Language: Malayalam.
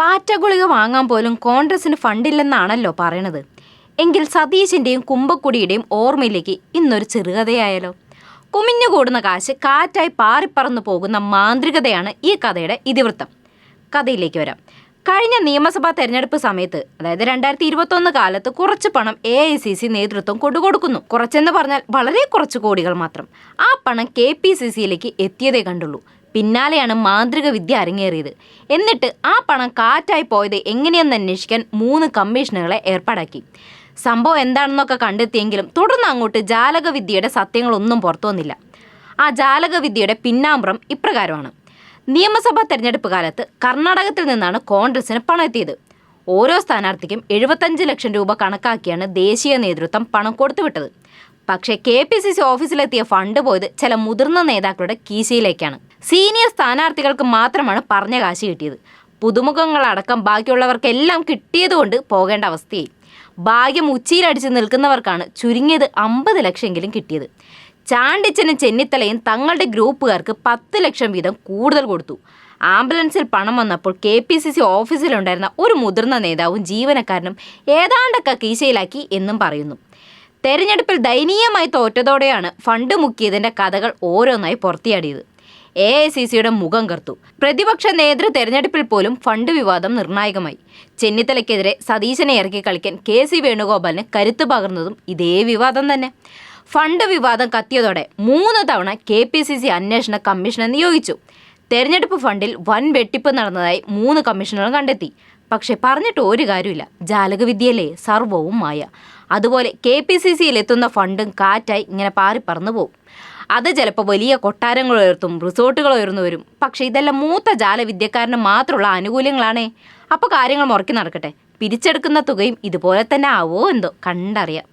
പാറ്റ ഗുളിക വാങ്ങാൻ പോലും കോൺഗ്രസിന് ഫണ്ടില്ലെന്നാണല്ലോ പറയണത്. എങ്കിൽ സതീശിന്റെയും കുമ്പക്കുടിയുടെയും ഓർമ്മയിലേക്ക് ഇന്നൊരു ചെറുകഥയായാലോ കുമിഞ്ഞുകൂടുന്ന കാശ് കാറ്റായി പാറിപ്പറന്നു പോകുന്ന മാന്ത്രികതയാണ് ഈ കഥയുടെ ഇതിവൃത്തം. കഥയിലേക്ക് വരാം. കഴിഞ്ഞ നിയമസഭാ തെരഞ്ഞെടുപ്പ് സമയത്ത് അതായത് രണ്ടായിരത്തി ഇരുപത്തൊന്ന് കാലത്ത് കുറച്ച് പണം എ ഐ സി സി നേതൃത്വം കൊണ്ടുകൊടുക്കുന്നു കുറച്ചെന്ന് പറഞ്ഞാൽ വളരെ കുറച്ച് കോടികൾ മാത്രം. ആ പണം കെ പി സി സിയിലേക്ക് എത്തിയതേ കണ്ടുള്ളൂ. പിന്നാലെയാണ് മാന്ത്രിക വിദ്യ അരങ്ങേറിയത്. എന്നിട്ട് ആ പണം കാറ്റായി പോയത് എങ്ങനെയെന്ന് അന്വേഷിക്കാൻ മൂന്ന് കമ്മീഷനുകളെ ഏർപ്പാടാക്കി. സംഭവം എന്താണെന്നൊക്കെ കണ്ടെത്തിയെങ്കിലും തുടർന്ന് അങ്ങോട്ട് ജാലകവിദ്യയുടെ സത്യങ്ങളൊന്നും പുറത്തു വന്നില്ല. ആ ജാലകവിദ്യയുടെ പിന്നാമ്പുറം ഇപ്രകാരമാണ്. നിയമസഭാ തെരഞ്ഞെടുപ്പ് കാലത്ത് കർണാടകത്തിൽ നിന്നാണ് കോൺഗ്രസിന് പണം എത്തിയത്. ഓരോ സ്ഥാനാർത്ഥിക്കും എഴുപത്തഞ്ച് ലക്ഷം രൂപ കണക്കാക്കിയാണ് ദേശീയ നേതൃത്വം പണം കൊടുത്തുവിട്ടത് പക്ഷേ കെ പി സി സി ഓഫീസിലെത്തിയ ഫണ്ട് പോയത് ചില മുതിർന്ന നേതാക്കളുടെ കീശയിലേക്കാണ്. സീനിയർ സ്ഥാനാർത്ഥികൾക്ക് മാത്രമാണ് പറഞ്ഞ കാശ് കിട്ടിയത്. പുതുമുഖങ്ങളടക്കം ബാക്കിയുള്ളവർക്കെല്ലാം കിട്ടിയതുകൊണ്ട് പോകേണ്ട അവസ്ഥയായി. ഭാഗ്യം ഉച്ചയിലടിച്ച് നിൽക്കുന്നവർക്കാണ് ചുരുങ്ങിയത് അമ്പത് ലക്ഷമെങ്കിലും കിട്ടിയത്. ചാണ്ടിച്ചനും ചെന്നിത്തലയും തങ്ങളുടെ ഗ്രൂപ്പുകാർക്ക് പത്ത് ലക്ഷം വീതം കൂടുതൽ കൊടുത്തു. ആംബുലൻസിൽ പണം വന്നപ്പോൾ കെ പി സി സി ഓഫീസിലുണ്ടായിരുന്ന ഒരു മുതിർന്ന നേതാവും ജീവനക്കാരനും ഏതാണ്ടൊക്കെ കീശയിലാക്കി എന്നും പറയുന്നു. തെരഞ്ഞെടുപ്പിൽ ദയനീയമായി തോറ്റതോടെയാണ് ഫണ്ട് മുക്കിയതിന്റെ കഥകൾ ഓരോന്നായി പുറത്തിയാടിയത്. എ ഐ സി സിയുടെ മുഖം കർത്തു പ്രതിപക്ഷ നേതൃ തെരഞ്ഞെടുപ്പിൽ പോലും ഫണ്ട് വിവാദം നിർണായകമായി. ചെന്നിത്തലയ്ക്കെതിരെ സതീശനെ ഇറക്കി കളിക്കാൻ കെ സി വേണുഗോപാലിന് കരുത്ത് പകർന്നതും ഇതേ വിവാദം തന്നെ. ഫണ്ട് വിവാദം കത്തിയതോടെ മൂന്ന് തവണ കെ പി സി സി അന്വേഷണ കമ്മീഷനെ നിയോഗിച്ചു. തെരഞ്ഞെടുപ്പ് ഫണ്ടിൽ വൻ വെട്ടിപ്പ് നടന്നതായി മൂന്ന് കമ്മീഷനുകൾ കണ്ടെത്തി. പക്ഷെ പറഞ്ഞിട്ട് ഒരു കാര്യമില്ല ജാലകവിദ്യയിലെ സർവവും മായ. അതുപോലെ കെ പി സി സിയിൽ എത്തുന്ന ഫണ്ടും കാറ്റായി ഇങ്ങനെ പാറി പറന്നു പോകും അത് ചിലപ്പോൾ വലിയ കൊട്ടാരങ്ങൾ ഉയർത്തും റിസോർട്ടുകൾ ഉയർന്നു വരും. പക്ഷെ ഇതെല്ലാം മൂത്ത ജാലവിദ്യക്കാരന് മാത്രമുള്ള ആനുകൂല്യങ്ങളാണേ. അപ്പോൾ കാര്യങ്ങൾ മുറക്കി നടക്കട്ടെ. പിരിച്ചെടുക്കുന്ന തുകയും ഇതുപോലെ തന്നെ ആവോ എന്തോ കണ്ടറിയാം.